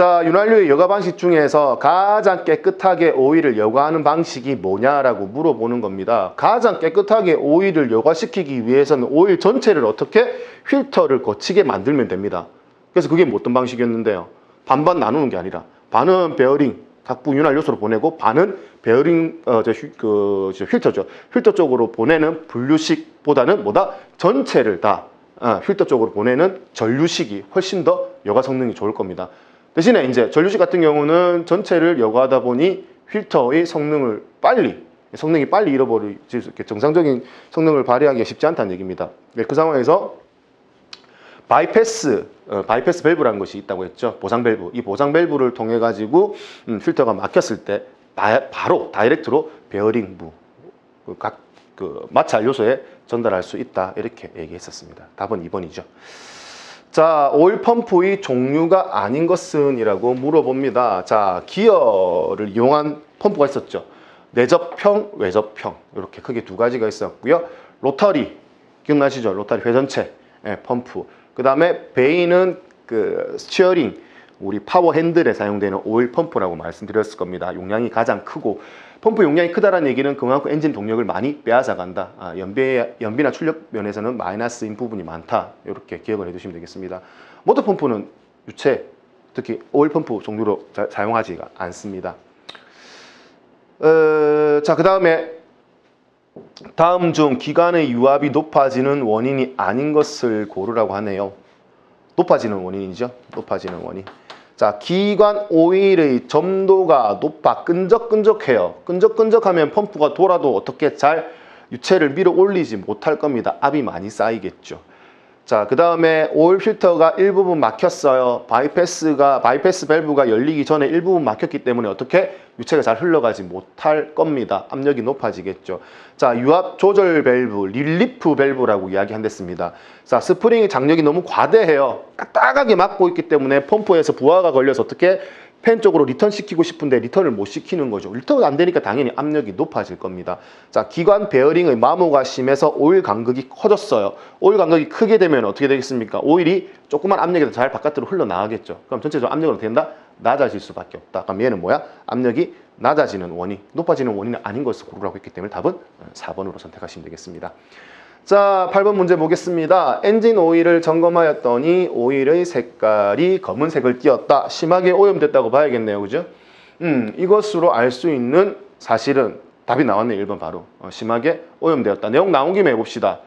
자, 윤활유의 여과 방식 중에서 가장 깨끗하게 오일을 여과하는 방식이 뭐냐라고 물어보는 겁니다. 가장 깨끗하게 오일을 여과시키기 위해서는 오일 전체를 어떻게 필터를 거치게 만들면 됩니다. 그래서 그게 뭐 어떤 방식이었는데요. 반반 나누는 게 아니라 반은 베어링 각부 윤활 요소로 보내고 반은 베어링 어, 저, 휴- 그, 저 필터죠. 필터 쪽으로 보내는 분류식보다는 뭐다 전체를 다 어, 필터 쪽으로 보내는 전류식이 훨씬 더 여과 성능이 좋을 겁니다. 대신에 이제 전류식 같은 경우는 전체를 여과하다 보니 필터의 성능을 빨리 성능이 빨리 잃어버리지 정상적인 성능을 발휘하기가 쉽지 않다는 얘기입니다. 네, 그 상황에서 바이패스 어, 바이패스 밸브라는 것이 있다고 했죠. 보상 밸브. 이 보상 밸브를 통해 가지고 음, 필터가 막혔을 때 바, 바로 다이렉트로 베어링부 그 각그 마찰 요소에 전달할 수 있다 이렇게 얘기했었습니다. 답은 2번이죠. 자, 오일 펌프의 종류가 아닌 것은 이라고 물어봅니다. 자, 기어를 이용한 펌프가 있었죠. 내접형, 외접형 이렇게 크게 두 가지가 있었고요. 로터리 기억나시죠? 로터리 회전체 예, 펌프. 그 다음에 베이는 그 스티어링 우리 파워 핸들에 사용되는 오일 펌프라고 말씀드렸을 겁니다. 용량이 가장 크고 펌프 용량이 크다라는 얘기는 그만큼 엔진 동력을 많이 빼앗아 간다. 아, 연비, 연비나 출력 면에서는 마이너스인 부분이 많다. 이렇게 기억을 해두시면 되겠습니다. 모터 펌프는 유체, 특히 오일 펌프 종류로 자- 사용하지가 않습니다. 어, 자, 그 다음에 다음 중 기관의 유압이 높아지는 원인이 아닌 것을 고르라고 하네요. 높아지는 원인이죠. 높아지는 원인. 자, 기관 오일의 점도가 높아 끈적끈적해요. 끈적끈적하면 펌프가 돌아도 어떻게 잘 유체를 밀어 올리지 못할 겁니다. 압이 많이 쌓이겠죠. 자, 그 다음에 오일 필터가 일부분 막혔어요. 바이패스가, 바이패스 밸브가 열리기 전에 일부분 막혔기 때문에 어떻게 유체가 잘 흘러가지 못할 겁니다. 압력이 높아지겠죠. 자, 유압 조절 밸브, 릴리프 밸브라고 이야기한댔습니다. 자, 스프링의 장력이 너무 과대해요. 딱딱하게 막고 있기 때문에 펌프에서 부하가 걸려서 어떻게 팬 쪽으로 리턴 시키고 싶은데 리턴을 못 시키는 거죠. 리턴 안 되니까 당연히 압력이 높아질 겁니다. 자, 기관 베어링의 마모가 심해서 오일 간극이 커졌어요. 오일 간극이 크게 되면 어떻게 되겠습니까? 오일이 조그만 압력에서 잘 바깥으로 흘러나가겠죠. 그럼 전체적으로 압력은 어떻게 된다? 낮아질 수밖에 없다. 그럼 얘는 뭐야? 압력이 낮아지는 원인, 높아지는 원인은 아닌 것을 고르라고 했기 때문에 답은 4번으로 선택하시면 되겠습니다. 자, 8번 문제 보겠습니다. 엔진 오일을 점검하였더니 오일의 색깔이 검은색을 띄었다. 심하게 오염됐다고 봐야겠네요. 그죠? 음, 이것으로 알 수 있는 사실은 답이 나왔네. 1번 바로. 어, 심하게 오염되었다. 내용 나온 김에 해봅시다.